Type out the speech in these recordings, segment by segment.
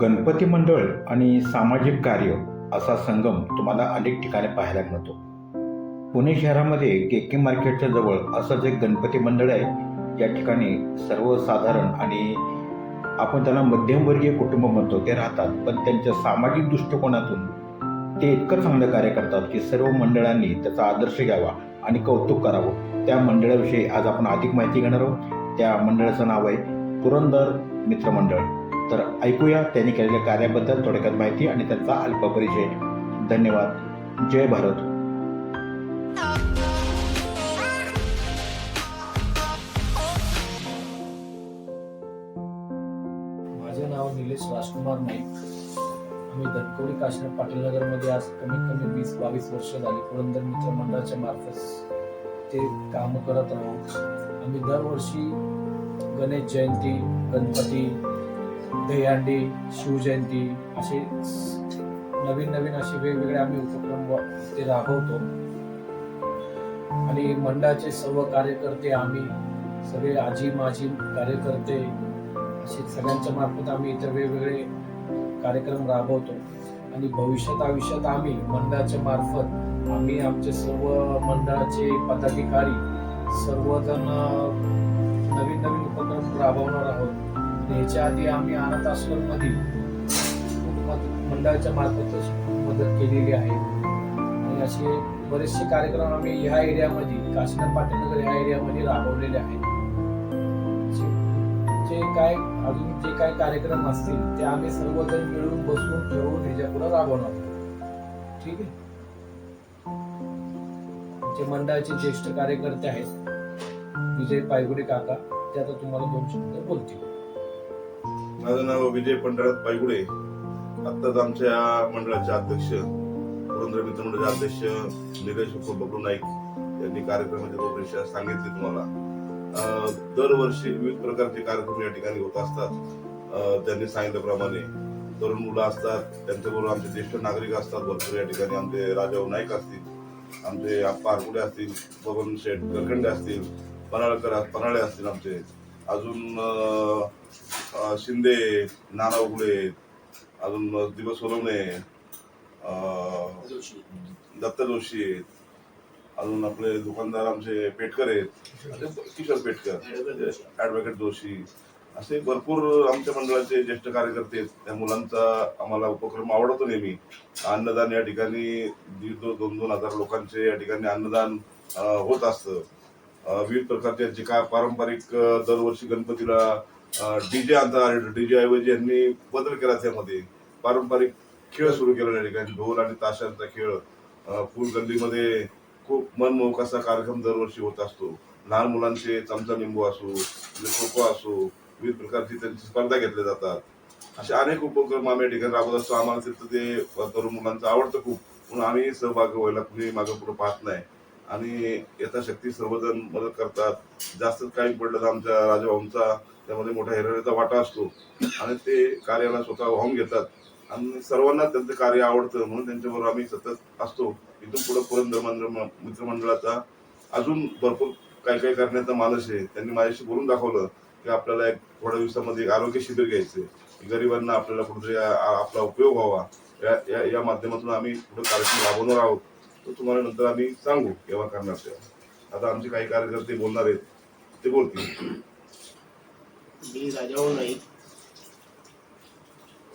गणपती मंडळ आणि सामाजिक कार्य असा संगम तुम्हाला अनेक ठिकाणी पाहायला मिळतो. पुणे शहरामध्ये के के मार्केटच्या जवळ असंच एक गणपती मंडळ आहे. या ठिकाणी सर्वसाधारण आणि आपण त्यांना मध्यमवर्गीय कुटुंब म्हणतो ते राहतात. पण त्यांच्या सामाजिक दृष्टिकोनातून ते इतकं चांगलं कार्य करतात की सर्व मंडळांनी त्याचा आदर्श घ्यावा आणि कौतुक करावं. त्या मंडळाविषयी आज आपण अधिक माहिती घेणार आहोत. त्या मंडळाचं नाव आहे पुरंदर मित्रमंडळ तर ऐकूया त्यांनी केलेल्या कार्याबद्दल थोडक्यात माहिती आणि त्यांचा अल्प परिचय धन्यवाद. जय भारत. माझे नाव निलेश राजकुमार नाईक. आम्ही धनकोडी काश्मीर पाटील नगरमध्ये आज कमीत कमी वीस बावीस वर्ष झाली पुरंदर मित्र मंडळाच्या मार्फत ते काम करत आहोत. आम्ही दरवर्षी गणेश जयंती गणपती दहीहंडी शिवजयंती असे नवीन नवीन असे वेगवेगळे आम्ही उपक्रम ते राबवतो. आणि मंडळाचे सर्व कार्यकर्ते आम्ही सगळे आजी माजी कार्यकर्ते असे सगळ्यांच्या मार्फत आम्ही इतर वेगवेगळे कार्यक्रम राबवतो. आणि भविष्यात आयुष्यात आम्ही मंडळाच्या मार्फत आम्ही आमचे सर्व मंडळाचे पदाधिकारी सर्वजण नवीन नवीन उपक्रम राबवणार आहोत. याच्या आधी आम्ही अनाथ आश्रममध्ये मंडळाच्या मार्फतच मदत केलेली आहे. आणि असे बरेचसे कार्यक्रम आम्ही ह्या एरियामध्ये काशीनाथ पाटीलनगर ह्या एरियामध्ये राबवलेले आहेत. जे- काय अजून जे काय कार्यक्रम असतील ते आम्ही सर्वजण मिळून बसून ठेवून ह्याच्या राबवणार. ठीक आहे? जे मंडळाचे ज्येष्ठ कार्यकर्ते आहेत विजय पायगुडे काका ते आता तुम्हाला दोन शब्द बोलतील. माझं नाव विजय पंढरात पायगुडे आत्ताच आमच्या मंडळाचे अध्यक्ष पुरंदर मित्र मंडळाचे अध्यक्ष निलेश बबलू नाईक यांनी कार्यक्रमाच्या रूपरेषा सांगितली तुम्हाला. दरवर्षी विविध प्रकारचे कार्यक्रम या ठिकाणी होत असतात. त्यांनी सांगितल्याप्रमाणे तरुण मुलं असतात त्यांच्याबरोबर आमचे ज्येष्ठ नागरिक असतात भरपूर या ठिकाणी आमचे राजाभाऊ नाईक असतील आमचे आप्पा आरकुडे असतील बबन शेठ करखंडे असतील पन्हाळकर पन्हाळे असतील आमचे. अजून शिंदे नाना अजून दिवस सोलवणे अ, दत्त जोशी आहेत. अजून आपले दुकानदार आमचे पेटकर आहेत. किशोर पेटकर. ऍडव्होकेट जोशी. असे भरपूर आमच्या मंडळाचे ज्येष्ठ कार्यकर्ते आहेत. त्या मुलांचा आम्हाला उपक्रम आवडतो नेहमी. अन्नदान या ठिकाणी दीड दोन दोन हजार लोकांचे या ठिकाणी अन्नदान होत असतं. विविध प्रकारचे जे काय पारंपरिक दरवर्षी गणपतीला डीजे आणता डीजे ऐवजी यांनी बदल केला त्यामध्ये. पारंपरिक खेळ सुरू केला ठिकाणी. ढोल आणि ताशांचा खेळ. फुल गल्लीमध्ये खूप मनमोहक असा कार्यक्रम दरवर्षी होत असतो. लहान मुलांचे चमचा लिंबू असो खो खो असो विविध प्रकारची त्यांची स्पर्धा घेतल्या जातात. असे अनेक उपक्रम आम्ही या ठिकाणी राबवत असतो. आम्हाला तिथं ते तरुण मुलांचं आवडतं खूप. म्हणून आम्ही सहभागी व्हायला कुणी मागं पुढे पाहत नाही. आणि यथाशक्ती सर्वजण मदत करतात. जास्त काही पडलं तर आमच्या राजभाऊंचा त्यामध्ये मोठा हिराण्याचा वाटा असतो. आणि ते कार्याला स्वतः वाहून घेतात. आणि सर्वांना त्यांचं कार्य आवडतं. म्हणून त्यांच्याबरोबर आम्ही सतत असतो. इथून पुढे पुरंदर मित्रमंडळाचा अजून भरपूर काही काही करण्याचा मानस आहे. त्यांनी माझ्याशी बोलून दाखवलं की आपल्याला एक थोड्या दिवसामध्ये एक आरोग्य शिबिर आहे गरिबांना आपल्याला कुठेतरी आपला उपयोग व्हावा. या या- या माध्यमातून आम्ही पुढे कार्यक्रम राबवणार आहोत. तो तुम्हाला नंतर आम्ही सांगू केव्हा करणार तेव्हा आता आमचे काही कार्यकर्ते बोलणार आहेत. ते बोलतील. मी राजाभाऊ नाईक.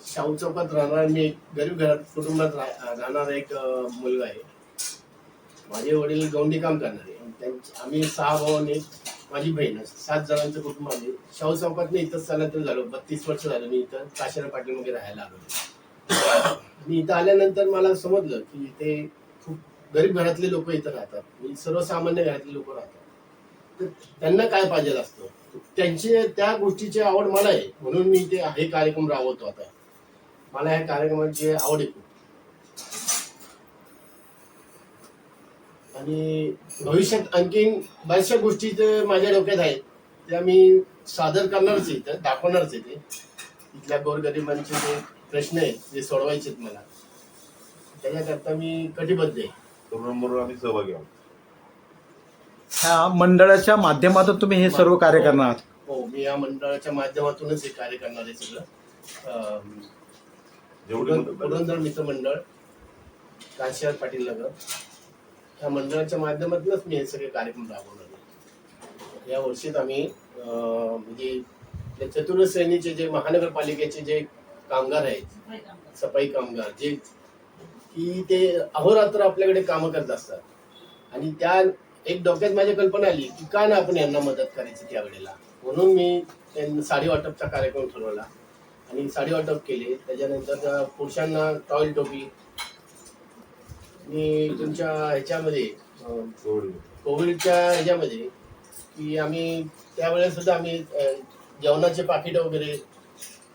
शाहू चौकात राहणार मी एक गरीब घरात कुटुंबात राहणारा एक मुलगा आहे. माझे वडील गौंडी काम करणारे. त्यांचे आम्ही सहा भाऊ आणि माझी बहीण सात जणांचं कुटुंब आहे. शाहू चौकात मी इथं स्थलांतर झालो. बत्तीस वर्ष झालं मी इथं काशीराम पाटील वगैरे राहायला आलो. मी इथं आल्यानंतर मला समजलं की इथे खूप गरीब घरातले लोक इथं राहतात. सर्वसामान्य घरातले लोक राहतात. तर त्यांना काय पाहिजे असतं? त्यांची त्या गोष्टीची आवड मला आहे म्हणून मी ते हे कार्यक्रम राबवतो आता. मला ह्या कार्यक्रमाची आवड आहे खूप. आणि भविष्यात आणखीन बऱ्याचशा गोष्टी माझ्या डोक्यात आहेत त्या मी सादर करणारच आहे इथं दाखवणारच आहे ते. इथल्या गोरगरिबांचे जे प्रश्न आहेत जे सोडवायचे आहेत मला त्याच्याकरता मी कटिबद्ध आहे. तरुणांबरोबर आम्ही सहभागी आहोत. ह्या मंडळाच्या माध्यमातून तुम्ही हे सर्व कार्य करणार आहात? हो मी या मंडळाच्या माध्यमातूनच हे कार्य करणार आहे सगळं. पुरं-. पुरंदर मित्र मंडळ काशीनाथ पाटील नगर. या मंडळाच्या माध्यमातूनच मी हे सगळे कार्यक्रम राबवणार आहे. या वर्षीत आम्ही अं, म्हणजे या चतुर्थ श्रेणीचे जे महानगरपालिकेचे जे कामगार आहेत सफाई कामगार जे की ते अहोरात्र आपल्याकडे कामं करत असतात. आणि त्या एक डोक्यात माझी कल्पना आली की का ना आपण यांना मदत करायची त्यावेळेला म्हणून मी त्यांना साडी वाटपचा कार्यक्रम ठरवला आणि साडी वाटप केले त्याच्यानंतर त्या पुरुषांना टॉयल टोपी मी तुमच्या ह्याच्यामध्ये. कोविडच्या ह्याच्यामध्ये की आम्ही त्यावेळेस सुद्धा आम्ही जेवणाचे पाकिट वगैरे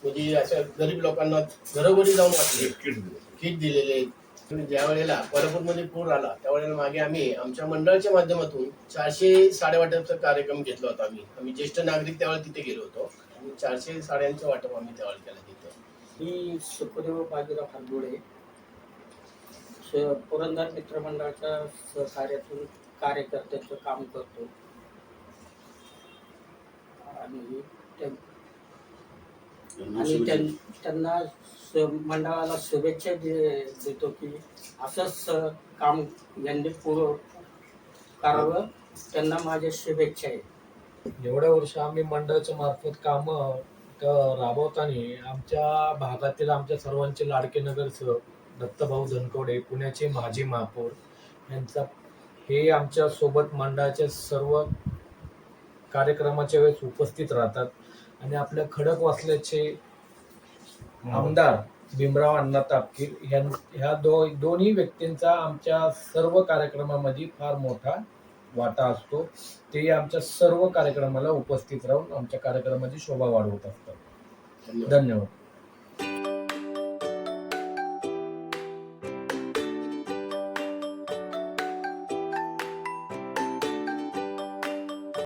म्हणजे अशा गरीब लोकांना घरोघरी जाऊन वाटले किट दिलं. किट दिलेले. ज्या वेळेला कोल्हापूरमध्ये पूर आला त्यावेळेला मागे आम्ही आमच्या मंडळाच्या माध्यमातून चारशे साडेवाटपचा कार्यक्रम घेतला होता आम्ही. आम्ही ज्येष्ठ नागरिक त्यावेळेला तिथे गेलो होतो. आणि चारशे साड्यांचं वाटप आम्ही त्यावेळेला केलं तिथे. मी सुखदेव बाजीराव हरगुडे पुरंदर मित्रमंडळाच्या सहकार्यातून कार्यकर्त्याचं काम करतो. आणि आणि त्यां- त्यांना स- मंडळाला शुभेच्छा दे- देतो की असंच अ, काम यांनी पुरं करावं. त्यांना माझ्या शुभेच्छा आहे. एवढ्या वर्ष आम्ही मंडळाच्या मार्फत काम राबवताना आमच्या भागातील आमच्या सर्वांचे लाडके नगरसेवक दत्तभाऊ धनकवडे पुण्याचे माजी महापौर यांचा हे आमच्यासोबत मंडळाच्या सर्व कार्यक्रमाच्या वेळेस उपस्थित राहतात. आणि आपल्या खडक वाचल्याचे आमदार भीमराव अण्णा तापकीर ह्या दो दोन्ही व्यक्तींचा आमच्या सर्व कार्यक्रमामध्ये फार मोठा वाटा असतो. ते आमच्या सर्व कार्यक्रमाला उपस्थित राहून आमच्या कार्यक्रमाची शोभा वाढवत असतात. धन्यवाद.